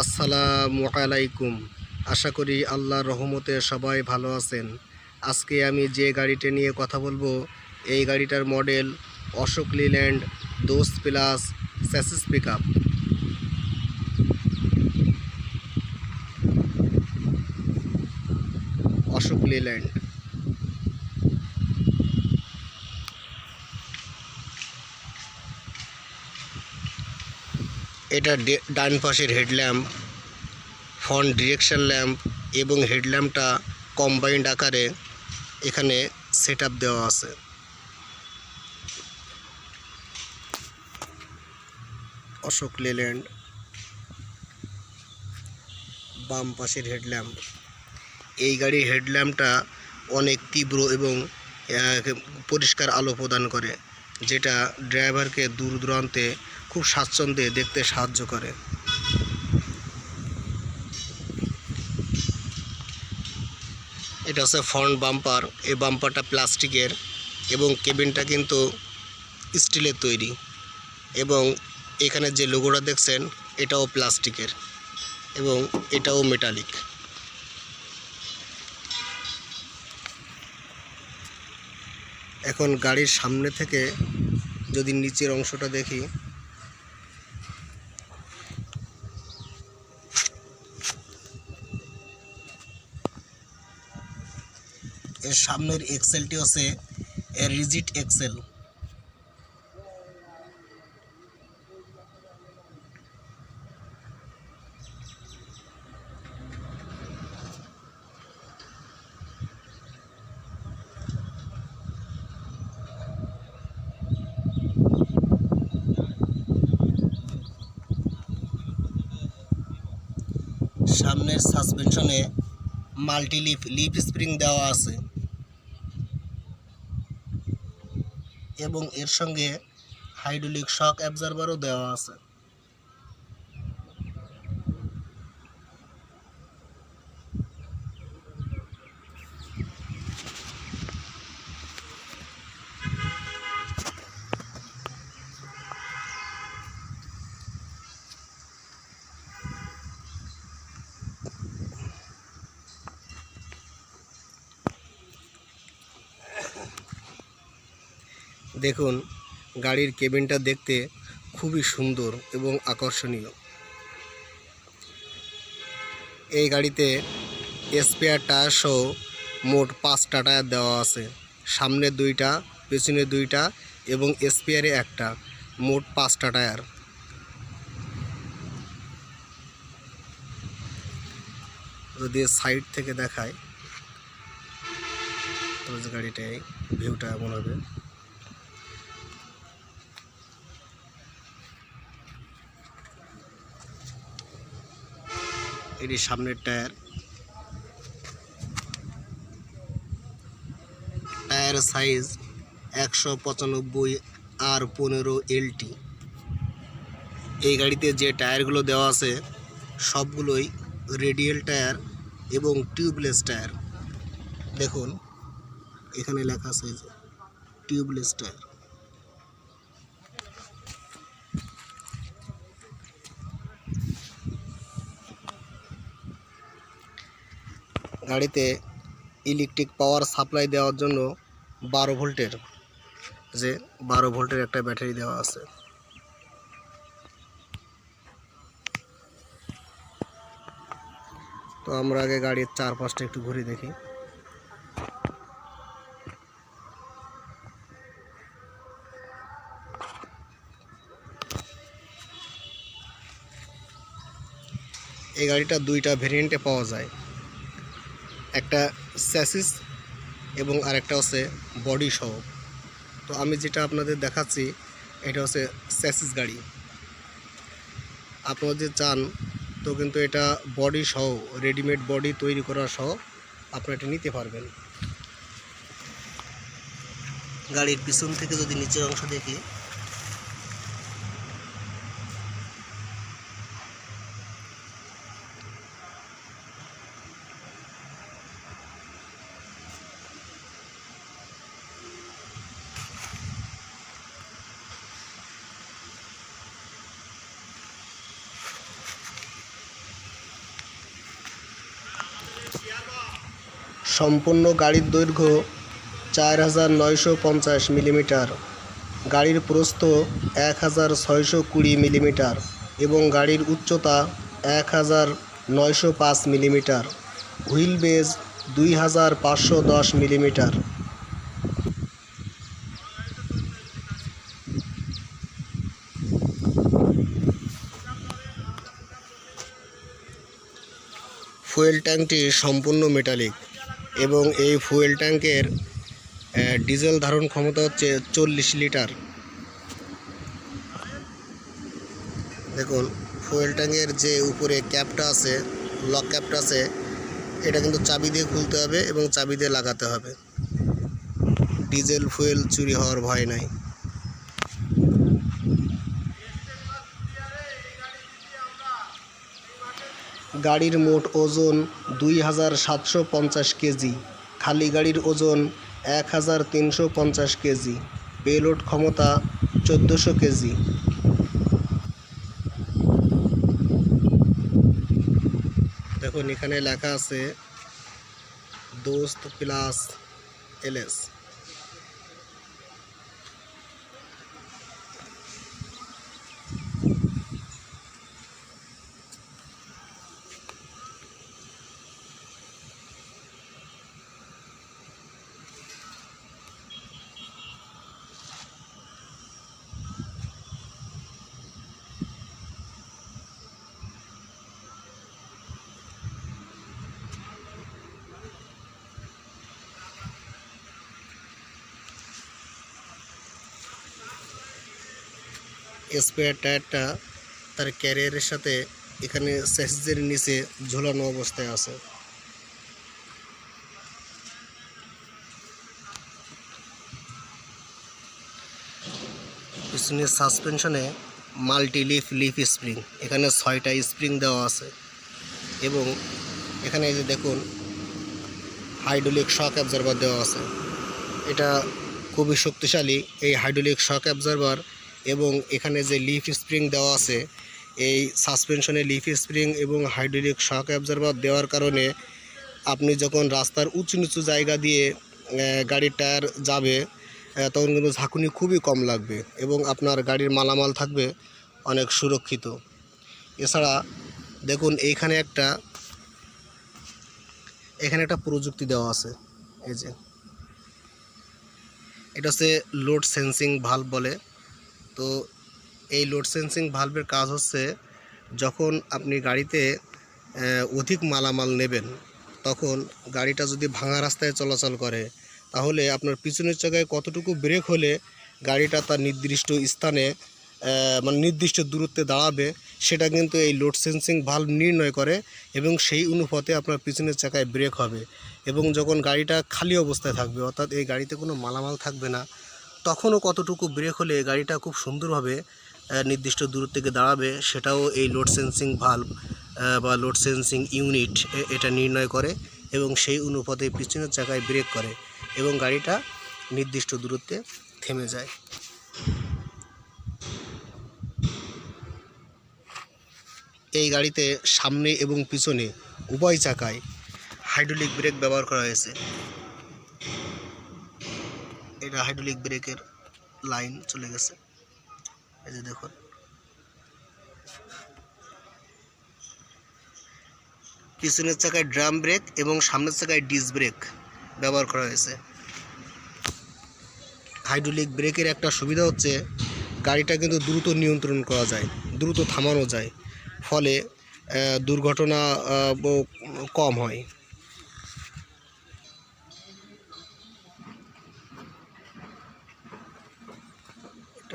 আসসালামু আলাইকুম। আশা করি আল্লাহর রহমতে সবাই ভালো আছেন। আজকে আমি যে গাড়িটা নিয়ে কথা বলব, এই গাড়িটার model Ashok Leyland Dost plus chassis pick Ashok Leyland. এটা ডান পাশের হেডল্যাম্প, ফ্রন্ট ডিরেকশন ল্যাম্প এবং হেডল্যাম্পটা কম্বাইন্ড আকারে এখানে সেট দেওয়া আছে। অশোক লেল্যান্ড, বাম পাশের হেডল্যাম্প। এই গাড়ির হেডল্যাম্পটা অনেক তীব্র এবং পরিষ্কার আলো প্রদান করে, যেটা ড্রাইভারকে দূর দূরান্তে খুব স্বাচ্ছন্দ্যে দেখতে সাহায্য করে। এটা হচ্ছে ফ্রন্ট বাম্পার এই বাম্পারটা প্লাস্টিকের এবং কেবিনটা কিন্তু স্টিলের তৈরি এবং এখানে যে লোগোটা দেখছেন, এটাও প্লাস্টিকের এবং এটাও মেটালিক এখন গাড়ির সামনে থেকে যদি নিচের অংশটা দেখি সামনের এক্সেলটি হচ্ছে রিজিট এক্সেল সামনের সাসপেনশনে মাল্টি লিপ লিপ স্প্রিং দেওয়া আছে। এবং এর সঙ্গে হাইড্রোলিক শক অ্যাবজারভারও দেওয়া আছে। দেখুন, গাড়ির কেবিনটা দেখতে খুবই সুন্দর এবং আকর্ষণীয়। এই গাড়িতে স্পেয়ার টায়ার সহ মোট পাঁচটা টায়ার দেওয়া আছে। সামনে দুইটা, পেছনে দুইটা এবং স্পেয়ারে একটা, মোট পাঁচটা টায়ার। যদি সাইড থেকে দেখায় তাহলে গাড়িটায় ভিউটা এমন হবে। এটি সামনের টায়ার। টায়ার সাইজ একশো পঁচানব্বই আর পনেরো এলটি। এই গাড়িতে যে টায়ারগুলো দেওয়া আছে, সবগুলোই রেডিয়াল টায়ার এবং টিউবলেস টায়ার। দেখুন, এখানে লেখা আছে টিউবলেস টায়ার। গাড়িতে ইলেকট্রিক পাওয়ার সাপ্লাই দেওয়ার জন্য বারো ভোল্টের, যে বারো ভোল্টের একটা ব্যাটারি দেওয়া আছে। তো আমরা আগে গাড়ির চারপাশটা একটু ঘুরে দেখি। এই গাড়িটা দুইটা ভেরিয়েন্টে পাওয়া যায়। একটা স্যাসিস এবং আরেকটা হচ্ছে বডি সহ। তো আমি যেটা আপনাদের দেখাচ্ছি, এটা হচ্ছে স্যাসিস গাড়ি। আপনারা যে চান, তো কিন্তু এটা বডি সহ, রেডিমেড বডি তৈরি করা সহ আপনারা এটা নিতে পারবেন। গাড়ির পিছন থেকে যদি নিচের অংশ দেখি সম্পূর্ণ গাড়ির দৈর্ঘ্য চার হাজার নয়শো পঞ্চাশ মিলিমিটার। গাড়ির প্রস্থ এক হাজার ছয়শো কুড়ি মিলিমিটার এবং গাড়ির উচ্চতা এক হাজার নয়শো পাঁচ মিলিমিটার। হুইল বেজ দুই হাজার পাঁচশো দশ মিলিমিটার। ফুয়েল ট্যাঙ্কটি সম্পূর্ণ মেটালিক এবং এই ফুয়েল ট্যাঙ্কের ডিজেল ধারণ ক্ষমতা হচ্ছে চল্লিশ লিটার। দেখুন, ফুয়েল ট্যাঙ্কের যে উপরে ক্যাপটা আছে, লক ক্যাপটা আছে, এটা কিন্তু চাবি দিয়ে খুলতে হবে এবং চাবি দিয়ে লাগাতে হবে। ডিজেল ফুয়েল চুরি হওয়ার ভয় নাই। গাড়ির মোট ওজন দুই হাজার সাতশো পঞ্চাশ কেজি, খালি গাড়ির ওজন এক হাজার তিনশো পঞ্চাশ কেজি, পেলোড ক্ষমতা চোদ্দোশো কেজি। দেখুন, এখানে লেখা আছে, দোস্ত প্লাস এলএস। স্পেয়ার টায়ারটা তার ক্যারিয়ারের সাথে এখানে স্যাসেজের নিচে ঝোলানো অবস্থায় আছে। পিছনের সাসপেনশনে মাল্টি লিফ লিফ স্প্রিং, এখানে ছয়টা স্প্রিং দেওয়া আছে। এবং এখানে যে দেখুন, হাইড্রোলিক শক অ্যাবজারভার দেওয়া আছে। এটা খুবই শক্তিশালী, এই হাইড্রোলিক শক অ্যাবজারভার এবং এখানে যে লিফ স্প্রিং দেওয়া আছে, এই সাসপেনশনে লিফ স্প্রিং এবং হাইড্রোলিক শক অ্যাবজারভার দেওয়ার কারণে আপনি যখন রাস্তার উঁচু নিচু জায়গা দিয়ে গাড়ির টায়ার যাবে তখন কিন্তু ঝাঁকুনি খুবই কম লাগবে এবং আপনার গাড়ির মালামাল থাকবে অনেক সুরক্ষিত। এছাড়া দেখুন এইখানে একটা, এখানে একটা প্রযুক্তি দেওয়া আছে, এই যে। এটা হচ্ছে লোড সেন্সিং ভাল্ব বলে। তো এই লোড সেন্সিং ভালভের কাজ হচ্ছে যখন আপনি গাড়িতে অধিক মালামাল নেবেন, তখন গাড়িটা যদি ভাঙা রাস্তায় চলাচল করে, তাহলে আপনার পিছনের জায়গায় কতটুকু ব্রেক হলে গাড়িটা তার নির্দিষ্ট স্থানে মানে নির্দিষ্ট দূরত্বে দাঁড়াবে, সেটা কিন্তু এই লোড সেন্সিং ভাল্ব নির্ণয় করে এবং সেই অনুপাতে আপনার পিছনের চাকায় ব্রেক হবে। এবং যখন গাড়িটা খালি অবস্থায় থাকবে, অর্থাৎ এই গাড়িতে কোনো মালামাল থাকবে না তখনও কতটুকু ব্রেক হলে গাড়িটা খুব সুন্দরভাবে নির্দিষ্ট দূর থেকে দাঁড়াবে, সেটাও এই লোড সেন্সিং ভাল্ব বা লোড সেন্সিং ইউনিট এটা নির্ণয় করে এবং সেই অনুপাতে পিছনের জায়গায় ব্রেক করে এবং গাড়িটা নির্দিষ্ট দূরত্বে থেমে যায়। এই গাড়িতে সামনে এবং পিছনে উভয় চাকায় হাইড্রোলিক ব্রেক ব্যবহার করা হয়েছে। এটা হাইড্রোলিক ব্রেকের লাইন চলে গেছে। এই যে দেখুন। পিছনের চাকায় ড্রাম ব্রেক এবং সামনের চাকায় ডিস ব্রেক ব্যবহার করা হয়েছে। হাইড্রোলিক ব্রেকের একটা সুবিধা হচ্ছে, গাড়িটা কিন্তু দ্রুত নিয়ন্ত্রণ করা যায়, দ্রুত থামানো যায়। ফলে দুর্ঘটনা কম হয়।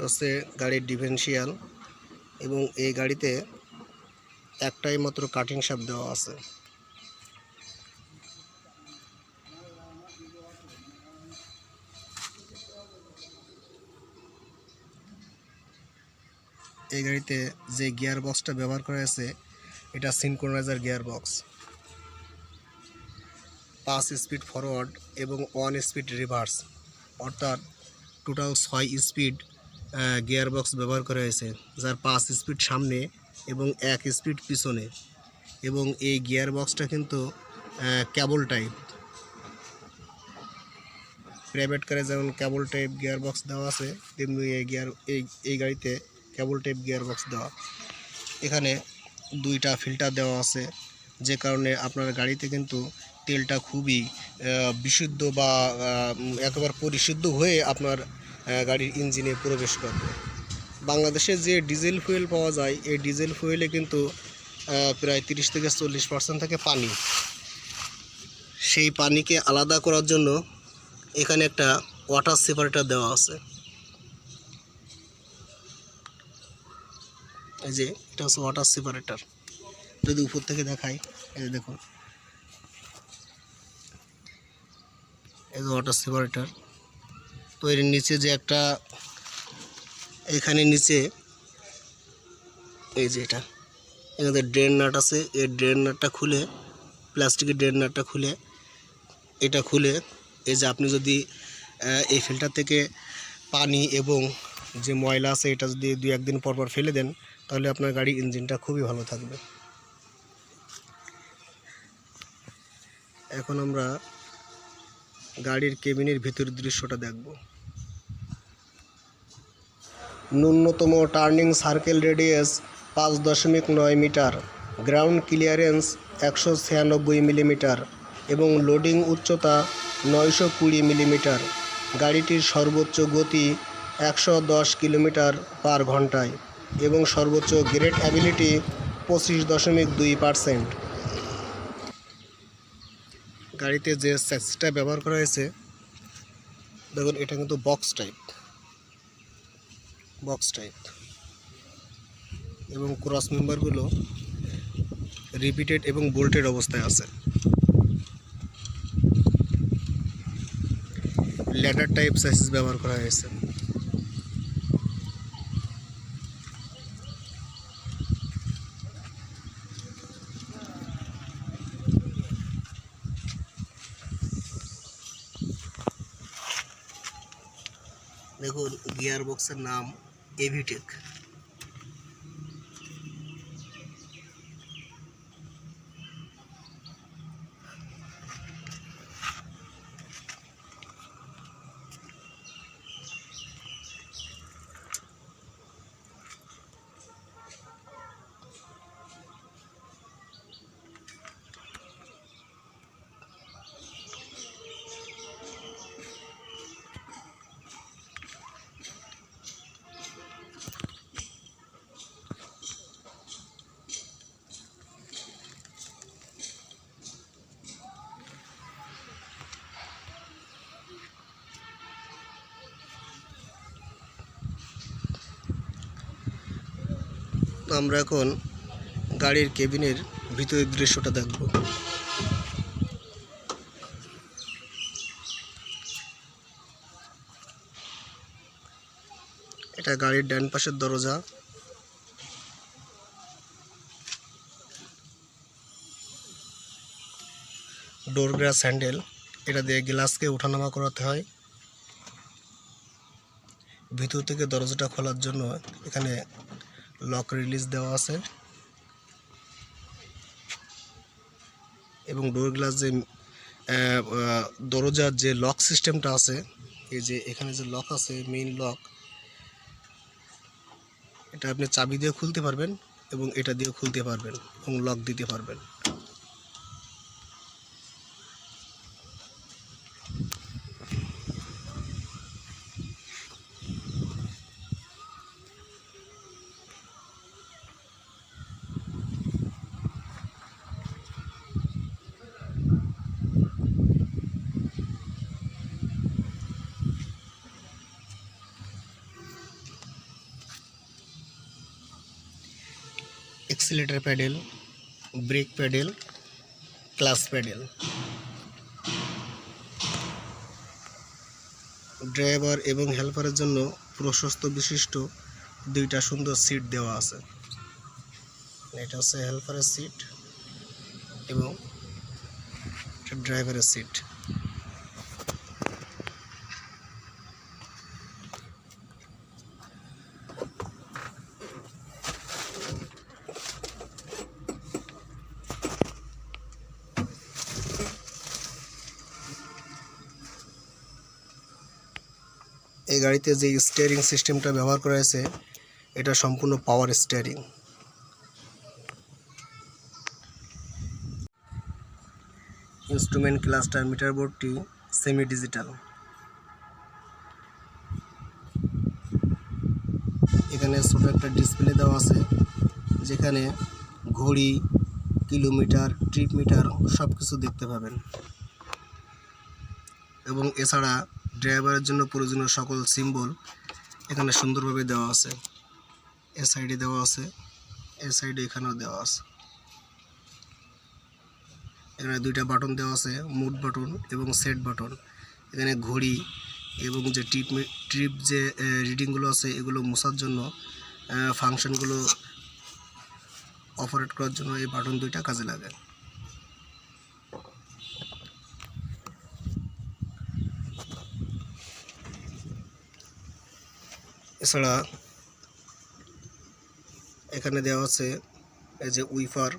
এটা হচ্ছে গাড়ির ডিফেন্সিয়াল এবং এই গাড়িতে একটাই মাত্র কাটিং সাপ দেওয়া আছে। এই গাড়িতে যে গিয়ার বক্সটা ব্যবহার করা হয়েছে, এটা সিনক্রোনাইজার গিয়ার বক্স পাঁচ স্পিড ফরওয়ার্ড এবং ওয়ান স্পিড রিভার্স অর্থাৎ টোটাল ছয় স্পিড গিয়ার বক্স ব্যবহার করা হয়েছে, যার পাঁচ স্পিড সামনে এবং এক স্পিড পিছনে। এবং এই গিয়ার বক্সটা কিন্তু কেবল টাইপ প্রাইভেট কারে যেমন কেবল টাইপ গিয়ার বক্স দেওয়া আছে, তেমনি এই গিয়ার, এই এই গাড়িতে কেবল টাইপ গিয়ার বক্স দেওয়া। এখানে দুইটা ফিল্টার দেওয়া আছে, যে কারণে আপনার গাড়িতে কিন্তু তেলটা খুবই বিশুদ্ধ বা একেবারে পরিশুদ্ধ হয়ে আপনার গাড়ির ইঞ্জিনে প্রবেশ করবে বাংলাদেশে যে ডিজেল ফুয়েল পাওয়া যায়, এই ডিজেল ফুয়েলে কিন্তু প্রায় তিরিশ থেকে চল্লিশ পার্সেন্ট থাকে পানি। সেই পানিকে আলাদা করার জন্য এখানে একটা ওয়াটার সেপারেটার দেওয়া আছে। এই যে, এটা হচ্ছে ওয়াটার সেপারেটার। যদি উপর থেকে দেখাই, এই যে দেখুন। এই যে ওয়াটার সেপারেটর। তো এর নিচে যে একটা, এখানে নিচে, এই যে এটা, এখানে ড্রেন নাট আছে, এই ড্রেন নাটটা খুলে, প্লাস্টিকের ড্রেন নাটটা খুলে, এটা খুলে, এই যে আপনি যদি এই ফিল্টার থেকে পানি এবং যে ময়লা আছে এটা যদি দুই একদিন পর পর ফেলে দেন, তাহলে আপনার গাড়ির ইঞ্জিনটা খুবই ভালো থাকবে। এখন আমরা গাড়ির কেবিনের ভিতরের দৃশ্যটা দেখব। ন্যূনতম টার্নিং সার্কেল রেডিয়াস পাঁচ দশমিক নয় মিটার, গ্রাউন্ড ক্লিয়ারেন্স একশো ছিয়ানব্বই মিলিমিটার এবং লোডিং উচ্চতা নয়শো কুড়ি মিলিমিটার। গাড়িটির সর্বোচ্চ গতি একশো দশ কিলোমিটার পার ঘন্টায় এবং সর্বোচ্চ গ্রেড অ্যাবিলিটি পঁচিশ দশমিক দুই পার্সেন্ট। গাড়িতে যে স্যাক্সিটা ব্যবহার করা হয়েছে, দেখুন, এটা কিন্তু বক্স টাইপ। বক্স টাইপ এবং ক্রস মেম্বারগুলো রিপিটেড এবং বোল্টেড অবস্থায় আছে। ল্যাডার টাইপ সাইসিস ব্যবহার করা হয়েছে। দেখুন গিয়ার বক্সের নাম এভিটেক। আমরা এখন গাড়ির কেবিনের ভিতরের দৃশ্যটা দেখব। এটা গাড়ির ডান পাশের দরজা। ডোর গ্লাস হ্যান্ডেল, এটা দিয়ে গ্লাসকে ওঠানামা করাতে হয়। ভিতর থেকে দরজাটা খোলার জন্য এখানে লক রিলিজ দেওয়া আছে। এবং ডোর গ্লাস যে দরজার যে লক সিস্টেমটা আছে, এই যে এখানে যে লক আছে মেইন লক এটা আপনি চাবি দিয়ে খুলতে পারবেন এবং এটা দিয়ে খুলতে পারবেন এবং লক দিতে পারবেন। Accelerator pedal brake pedal clutch pedal driver এবং হেল্পারের জন্য প্রশস্ত বিশিষ্ট দুইটা সুন্দর সিট দেওয়া আছে। এটা হচ্ছে হেল্পারের সিট এবং ড্রাইভারের সিট এই গাড়িতে যে স্টিয়ারিং সিস্টেমটা ব্যবহার করা হয়েছে, এটা সম্পূর্ণ power steering instrument cluster meter বোর্ডটি semi digital এখানে ছোট একটা ডিসপ্লে দেওয়া আছে, যেখানে ঘড়ি কিলোমিটার ট্রিপ মিটার সব কিছু দেখতে পাবেন। এবং এছাড়া ড্রাইভারের জন্য প্রয়োজনীয় সকল সিম্বল এখানে সুন্দরভাবে দেওয়া আছে। এ সাইডে দেওয়া আছে, এ সাইডে এখানেও দেওয়া আছে। এখানে দুইটা বাটন দেওয়া আছে, মুড বাটন এবং সেট বাটন। এখানে ঘড়ি এবং যে ট্রিপ ট্রিপ যে রিডিংগুলো আছে, এগুলো মোছার জন্য ফাংশনগুলো অপারেট করার জন্য এই বাটন দুইটা কাজে লাগে। এছাড়া এখানে দেওয়া আছে এই যে উইফার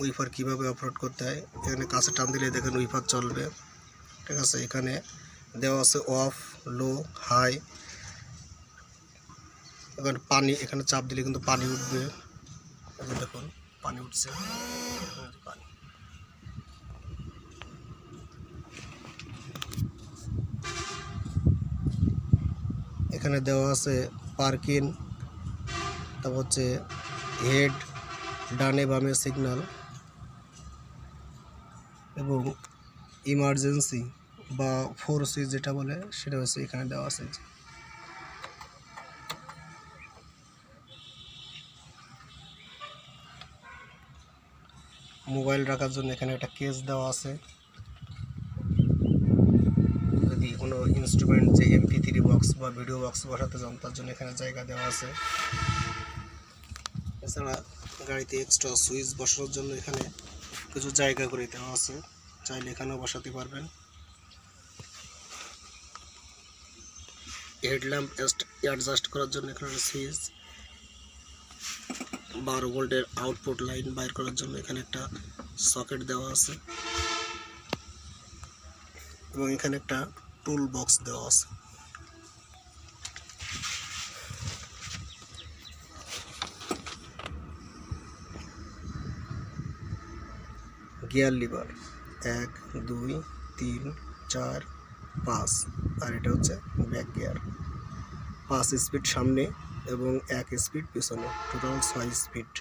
উইফার কীভাবে অপারেট করতে হয়, এখানে কাছে টান দিলে দেখেন উইফার চলবে, ঠিক আছে? এখানে দেওয়া আছে অফ লো হাই এখানে পানি, এখানে চাপ দিলে কিন্তু পানি উঠবে দেখুন, পানি উঠছে পানি এখানে দেওয়া আছে পার্কিং, তারপর হচ্ছে হেড, ডানে বামে সিগন্যাল এবং ইমার্জেন্সি বা ফোর সুইচ যেটা বলে সেটা হচ্ছে এখানে দেওয়া আছে। মোবাইল রাখার জন্য এখানে একটা কেস দেওয়া আছে যদি কোনো ইনস্ট্রুমেন্ট যে এমপি থ্রি বক্স বা ভিডিও বক্স বসাতে চান তার জন্য এখানে জায়গা দেওয়া আছে। এছাড়া গাড়িতে এক্সট্রা সুইচ বসানোর জন্য এখানে কিছু জায়গা করে দেওয়া আছে। চাইলে এখানেও বসাতে পারবেন। হেডল্যাম্প অ্যাডজাস্ট করার জন্য এখানে সুইচ বারো ভোল্টের আউটপুট লাইন বাইর করার জন্য এখানে একটা সকেট দেওয়া আছে। এবং এখানে একটা টুল বক্স দেওয়া আছে। গিয়ার লিভার এক, দুই, তিন, চার, পাঁচ, আর এটা হচ্ছে ব্যাক গিয়ার পাঁচ স্পিড সামনে এবং এক স্পিড পিছনে টোটাল ছয় স্পিড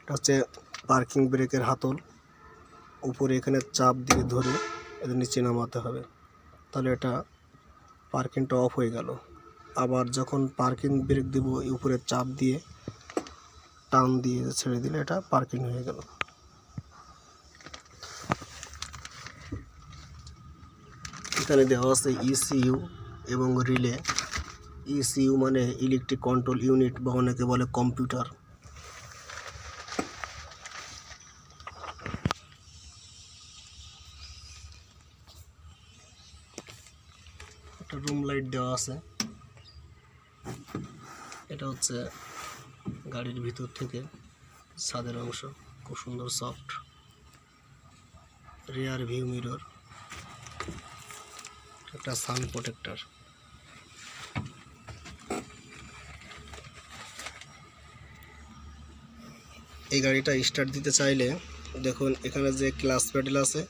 এটা হচ্ছে পার্কিং ব্রেকের হাতল। উপরে এখানে চাপ দিয়ে ধরে এটা নিচে নামাতে হবে। তাহলে এটা পার্কিংটা অফ হয়ে গেল। আবার যখন পার্কিং ব্রেক দেবো এই উপরে চাপ দিয়ে, টান দিয়ে ছেড়ে দিলে এটা পার্কিং হয়ে গেল। এখানে দেওয়া আছে ইসিইউ এবং রিলে ইসিইউ মানে ইলেকট্রিক কন্ট্রোল ইউনিট বা অনেকে বলে কম্পিউটার একটা রুম লাইট দেওয়া আছে। এটা হচ্ছে গাড়ির ভিতর থেকে ছাদের অংশ, খুব সুন্দর সফট রিয়ার ভিউ মিরর একটা সান প্রোটেক্টর এই গাড়িটা স্টার্ট দিতে চাইলে দেখুন এখানে যে ক্লাস প্যাডেল আছে,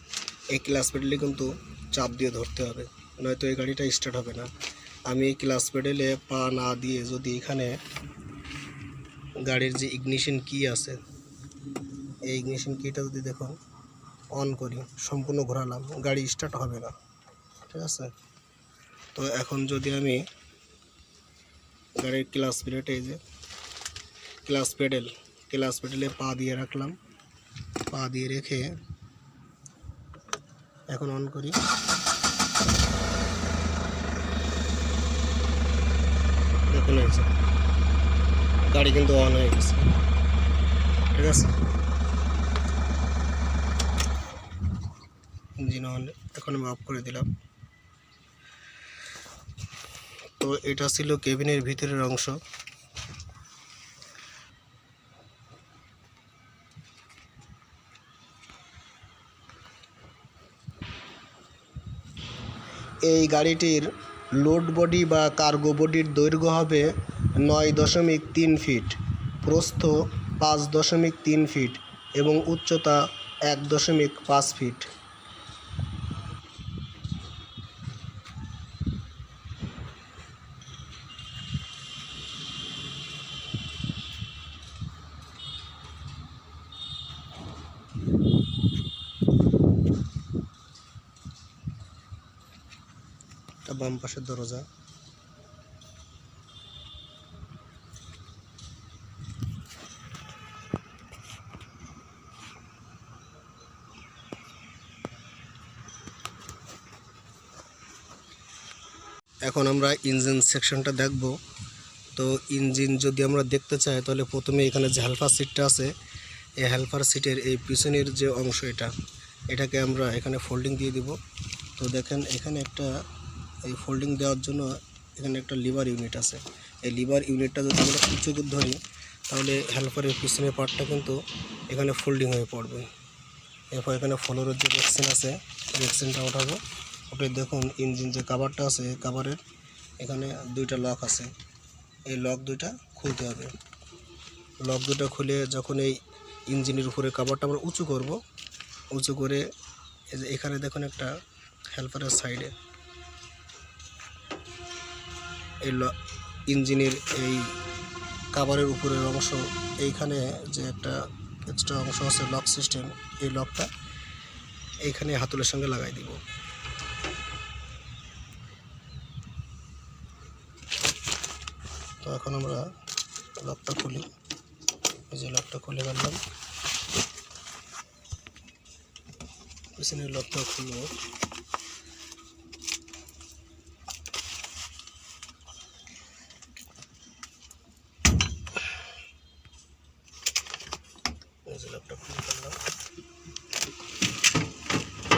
এই ক্লাস প্যাডেলে কিন্তু চাপ দিয়ে ধরতে হবে, নয়তো এই গাড়িটা স্টার্ট হবে না। আমি ক্লাস পেডেলে পা না দিয়ে যদি এখানে গাড়ির যে ইগনিশন কি আছে, এই ইগনিশন কিটা যদি দেখুন অন করি, সম্পূর্ণ ঘোরালাম, গাড়ি স্টার্ট হবে না, ঠিক আছে? তো এখন যদি আমি গাড়ির ক্লাস এই যে ক্লাস প্যাডেল ক্লাস পেডেলে পা দিয়ে রাখলাম, পা দিয়ে রেখে এখন অন করি। এই যে, গাড়ি কিন্তু অন হয়ে গেছে। ঠিক আছে? ইঞ্জিন অন এখন আমি অফ করে দিলাম। তো এটা ছিল কেবিনের ভিতরের অংশ। এই গাড়িটির লোড বডি বা কার্গো বডির দৈর্ঘ্য হবে নয় দশমিক তিন ফিট, প্রস্থ পাঁচ দশমিক তিন ফিট এবং উচ্চতা এক দশমিক পাঁচ ফিট। পাশের দরজা। এখন আমরা ইঞ্জিন সেকশনটা দেখব। তো ইঞ্জিন যদি আমরা দেখতে চাই, তাহলে প্রথমে এখানে যে হেল্পার সিটটা আছে, এই হেল্পার সিটের এই পিছনের যে অংশ এটা, এটাকে আমরা এখানে ফোল্ডিং দিয়ে দিব। তো দেখেন, এখানে একটা এই ফোল্ডিং দেওয়ার জন্য এখানে একটা লিভার ইউনিট আছে। এই লিভার ইউনিটটা যদি আমরা উঁচু ধরি, তাহলে হেল্পারের পিছনের পার্টটা কিন্তু এখানে ফোল্ডিং হয়ে পড়বে। এরপর এখানে ফ্লোরের যে ভ্যাকসিন আছে ভ্যাকসিনটা ওঠাবো। ওটা দেখুন ইঞ্জিন যে কাভারটা আছে কাভারের এখানে দুইটা লক আছে। এই লক দুইটা খুলতে হবে। লক দুটো খুলে যখন এই ইঞ্জিনের উপরে কাভারটা আমরা উঁচু করব, উঁচু করে এখানে দেখুন একটা হেল্পারের সাইডে এই ইঞ্জিনের এই কাভারের উপরের অংশ, এইখানে যে একটা এক্সট্রা অংশ আছে লক সিস্টেম এই লকটা এইখানে হাতলের সঙ্গে লাগাই দিব। তো এখন আমরা লকটা খুলি। এই যে লকটা খুলে ফেললাম। পিছনের লকটা খুলবো এই যে লকটা খুলে ফেললাম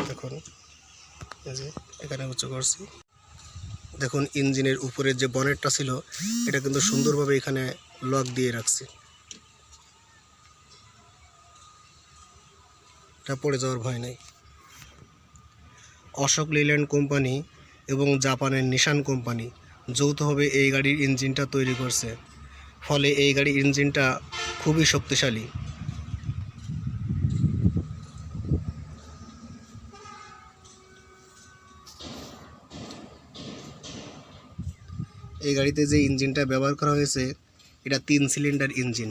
দেখুন এই যে করছি। দেখুন, ইঞ্জিনের উপরে যে বনেটটা ছিল, এটা কিন্তু সুন্দরভাবে এখানে লক দিয়ে রাখছি। এটা পড়ে যাওয়ার ভয় নেই। অশোক লিল্যান্ড কোম্পানি এবং জাপানের নিশান কোম্পানি যৌথভাবে এই গাড়ির ইঞ্জিনটা তৈরি করছে। ফলে এই গাড়ির ইঞ্জিনটা খুবই শক্তিশালী। এই গাড়িতে যে ইঞ্জিনটা ব্যবহার করা হয়েছে, এটা তিন সিলিন্ডার ইঞ্জিন।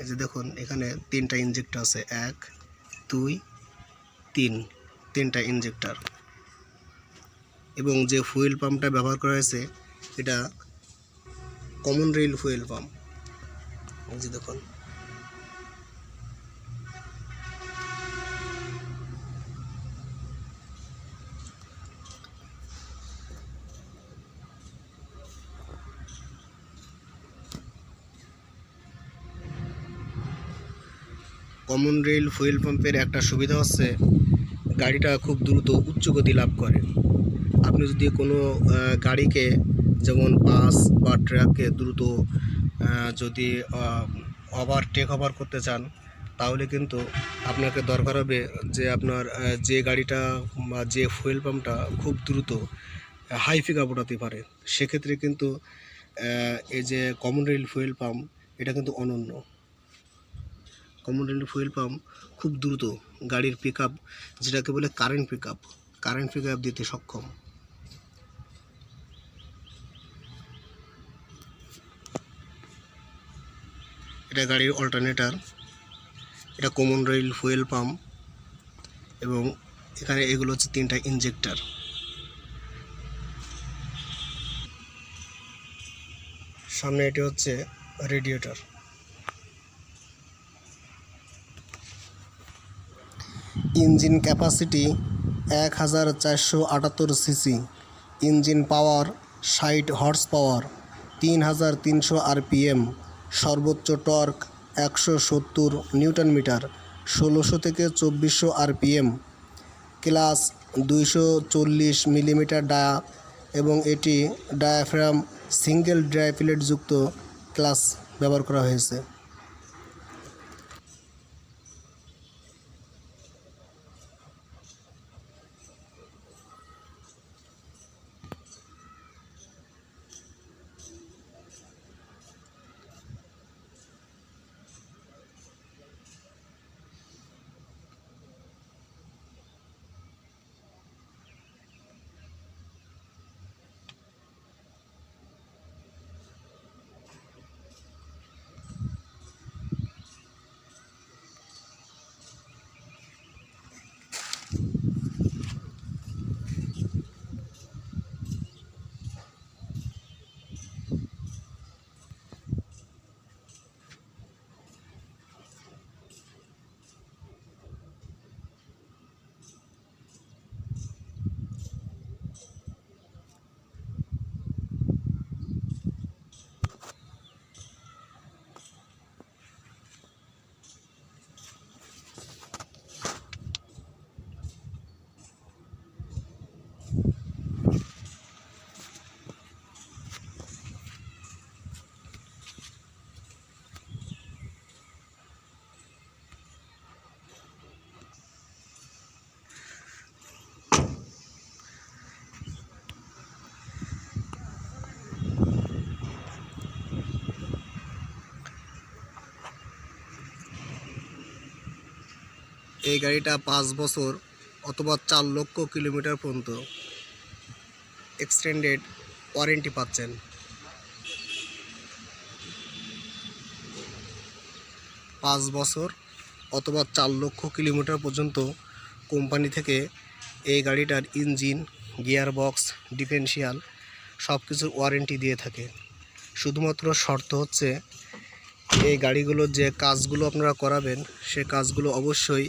এই যে দেখুন, এখানে তিনটা ইঞ্জেক্টর আছে। এক, দুই, তিন, তিনটা ইঞ্জেক্টর এবং যে ফুয়েল পাম্পটা ব্যবহার করা হয়েছে, এটা কমন রেল ফুয়েল পাম্প। এই যে দেখুন কমন রেল ফুয়েল পাম্পের একটা সুবিধা হচ্ছে, গাড়িটা খুব দ্রুত উচ্চ গতি লাভ করে। আপনি যদি কোনো গাড়িকে যেমন বাস বা ট্রাককে দ্রুত যদি ওভার টেক ওভার করতে চান, তাহলে কিন্তু আপনাকে দরকার হবে যে আপনার যে গাড়িটা বা যে ফুয়েল পাম্পটা খুব দ্রুত হাই পিক আপ পারে। সেক্ষেত্রে কিন্তু এই যে কমন রেল ফুয়েল পাম্প এটা কিন্তু অনন্য। রেল ফুয়েল পাম্প খুব দ্রুত গাড়ির পিক যেটাকে বলে current pick up current pick দিতে সক্ষম। এটা গাড়ির অল্টারনেটার এটা কমন রেল ফুয়েল পাম্প এবং এখানে এগুলো হচ্ছে তিনটা ইঞ্জেক্টর সামনে এটি হচ্ছে রেডিয়েটর ইঞ্জিন ক্যাপাসিটি এক হাজার চারশো আটাত্তর সিসি, ইঞ্জিন পাওয়ার ষাট হর্স পাওয়ার তিন হাজার তিনশো আরপিএম, সর্বোচ্চ টর্ক একশো সত্তর নিউটন মিটার, ষোলোশো থেকে চব্বিশশো আরপিএম, ক্লাস দুইশো চল্লিশ মিলিমিটার ডায়া এবং এটি ডায়াফ্রাম সিঙ্গেল ড্রাই প্লেটযুক্ত ক্লাস ব্যবহার করা হয়েছে। এই গাড়িটা পাঁচ বছর অথবা চার লক্ষ কিলোমিটার পর্যন্ত এক্সটেন্ডেড ওয়ারেন্টি পাচ্ছেন। পাঁচ বছর অথবা চার লক্ষ কিলোমিটার পর্যন্ত কোম্পানি থেকে এই গাড়িটার ইঞ্জিন গিয়ার বক্স ডিফেন্সিয়াল সব কিছুর ওয়ারেন্টি দিয়ে থাকে। শুধুমাত্র শর্ত হচ্ছে, এই গাড়িগুলোর যে কাজগুলো আপনারা করাবেন, সে কাজগুলো অবশ্যই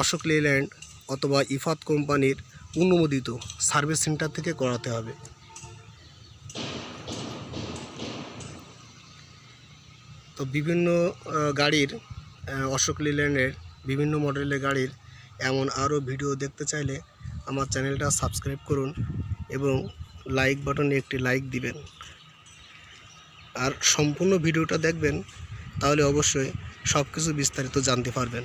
অশোক লেল্যান্ড অথবা ইফাত কোম্পানির অনুমোদিত সার্ভিস সেন্টার থেকে করাতে হবে। তো বিভিন্ন গাড়ির অশোক লেল্যান্ডের বিভিন্ন মডেলের গাড়ির এমন আরও ভিডিও দেখতে চাইলে আমার চ্যানেলটা সাবস্ক্রাইব করুন এবং লাইক বাটনে একটি লাইক দিবেন। আর সম্পূর্ণ ভিডিওটা দেখবেন, তাহলে অবশ্যই সব কিছু বিস্তারিত জানতে পারবেন।